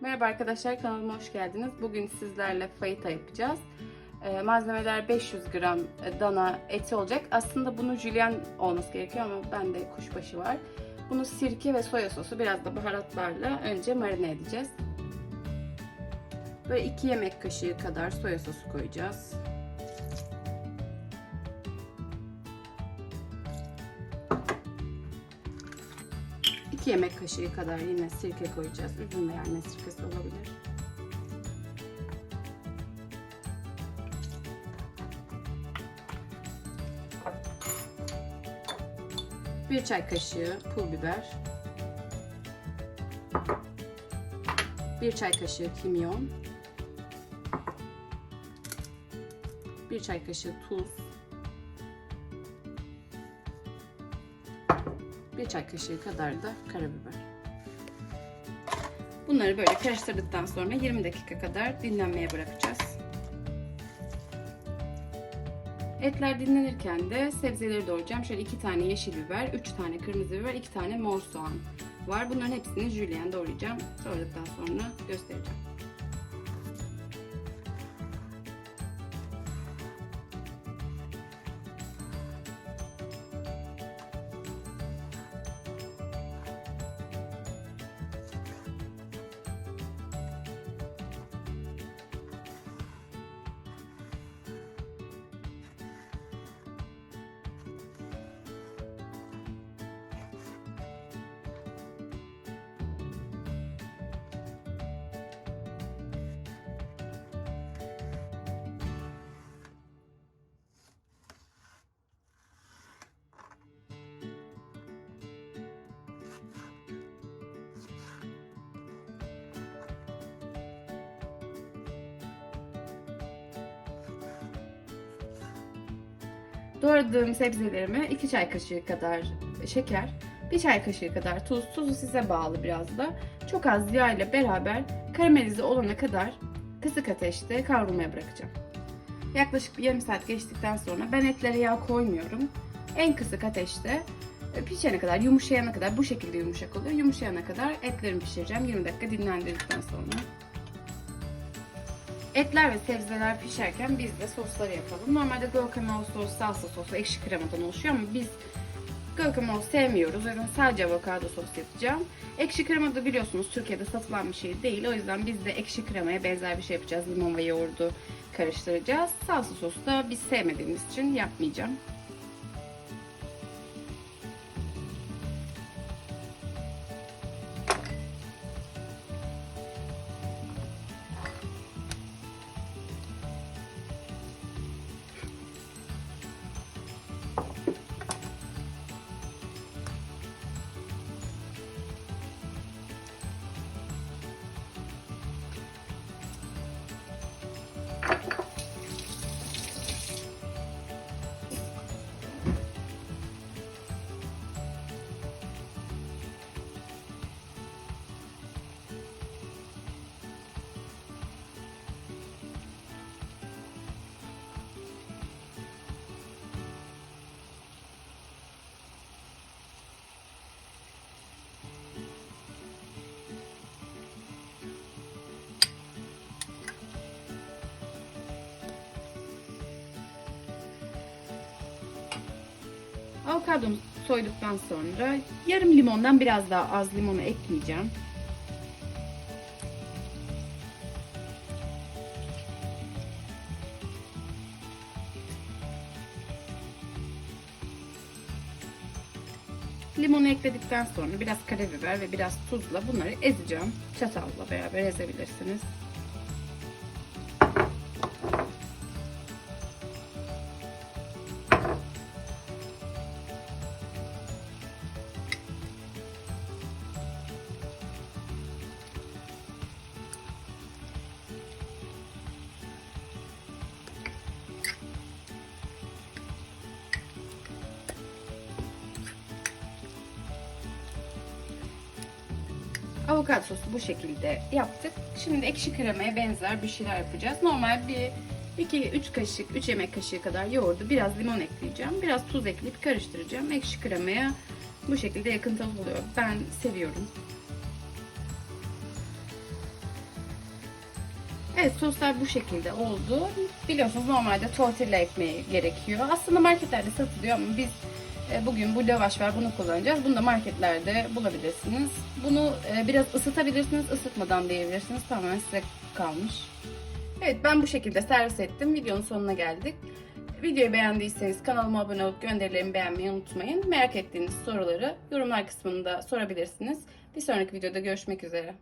Merhaba arkadaşlar kanalıma hoş geldiniz. Bugün sizlerle fayita yapacağız. Ee, malzemeler 500 gram dana eti olacak. Aslında bunu jülyen olması gerekiyor ama bende kuşbaşı var. Bunu sirke ve soya sosu biraz da baharatlarla önce marine edeceğiz. Böyle 2 yemek kaşığı kadar soya sosu koyacağız. İki yemek kaşığı kadar yine sirke koyacağız. Üzüm veya ne sirkesi olabilir. Bir çay kaşığı pul biber. Bir çay kaşığı kimyon. Bir çay kaşığı tuz. Bir çay kaşığı kadar da karabiber. Bunları böyle karıştırdıktan sonra 20 dakika kadar dinlenmeye bırakacağız. Etler dinlenirken de sebzeleri doğrayacağım. Şöyle 2 tane yeşil biber, 3 tane kırmızı biber, 2 tane mor soğan var. Bunların hepsini jülyen doğrayacağım. Doğradıktan sonra göstereceğim. Doğradığım sebzelerime 2 çay kaşığı kadar şeker, 1 çay kaşığı kadar tuz, tuzu size bağlı biraz da. Çok az yağ ile beraber karamelize olana kadar kısık ateşte kavrulmaya bırakacağım. Yaklaşık bir yarım saat geçtikten sonra ben etlere yağ koymuyorum. En kısık ateşte pişene kadar, yumuşayana kadar bu şekilde yumuşak oluyor. Yumuşayana kadar etlerimi pişireceğim 20 dakika dinlendirdikten sonra. Etler ve sebzeler pişerken biz de sosları yapalım. Normalde guacamole sos, salsa sosu, ekşi kremadan oluşuyor ama biz guacamole sevmiyoruz. O yüzden sadece avokado sos yapacağım. Ekşi krema da biliyorsunuz Türkiye'de satılan bir şey değil. O yüzden biz de ekşi kremaya benzer bir şey yapacağız. Limon ve yoğurdu karıştıracağız. Salsa sosu da biz sevmediğimiz için yapmayacağım. Avokadomu soyduktan sonra yarım limondan biraz daha az limonu ekleyeceğim. Limonu ekledikten sonra biraz karabiber ve biraz tuzla bunları ezeceğim. Çatalla beraber ezebilirsiniz. Avokado sosu bu şekilde yaptık. Şimdi ekşi kremaya benzer bir şeyler yapacağız. Normal bir 2-3 kaşık, 3 yemek kaşığı kadar yoğurdu. Biraz limon ekleyeceğim. Biraz tuz ekleyip karıştıracağım. Ekşi kremaya bu şekilde yakın tat oluyor. Ben seviyorum. Evet soslar bu şekilde oldu. Biliyorsunuz normalde tortilla ekmeği gerekiyor. Aslında marketlerde satılıyor ama biz bugün bu lavaş var bunu kullanacağız. Bunu da marketlerde bulabilirsiniz. Bunu e, biraz ısıtabilirsiniz, ısıtmadan da yiyebilirsiniz. Tamamen size kalmış. Evet ben bu şekilde servis ettim. Videonun sonuna geldik. Videoyu beğendiyseniz kanalıma abone olup gönderilerimi beğenmeyi unutmayın. Merak ettiğiniz soruları yorumlar kısmında sorabilirsiniz. Bir sonraki videoda görüşmek üzere.